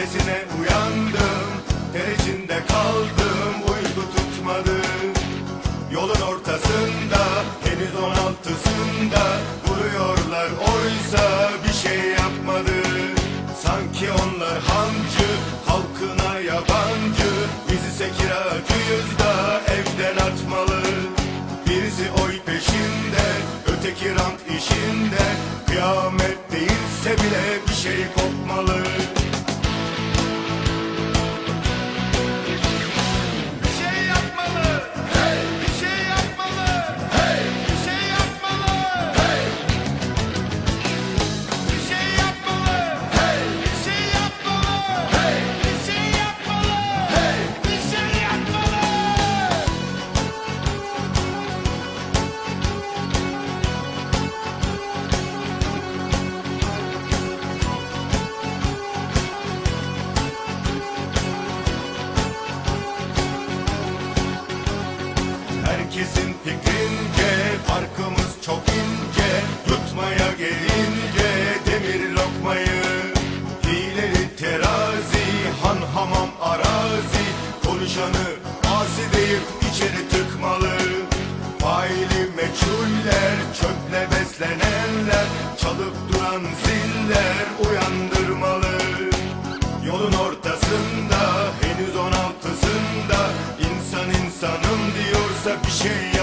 sesine uyandım Terecinde kaldım uyku tutmadı. Yolun ortasında henüz on altısında Vuruyorlar oysa bir şey yapmadı. Sanki onlar hancı halkına yabancı Bizi kiracıyız da evden atmalı. Birisi oy peşinde öteki rant işinde Kıyamet değilse bile bir şey Colors. Herkesin fikrince farkımız çok ince. Yutmaya gelince demir lokmayı. Hileli terazi han hamam arazi. Konuşanı asi deyip içeri tıkmalı. Faili meçhuller çöple beslenenler. Çalıp duran ziller uyandırmalı. Yolun ortası Shea.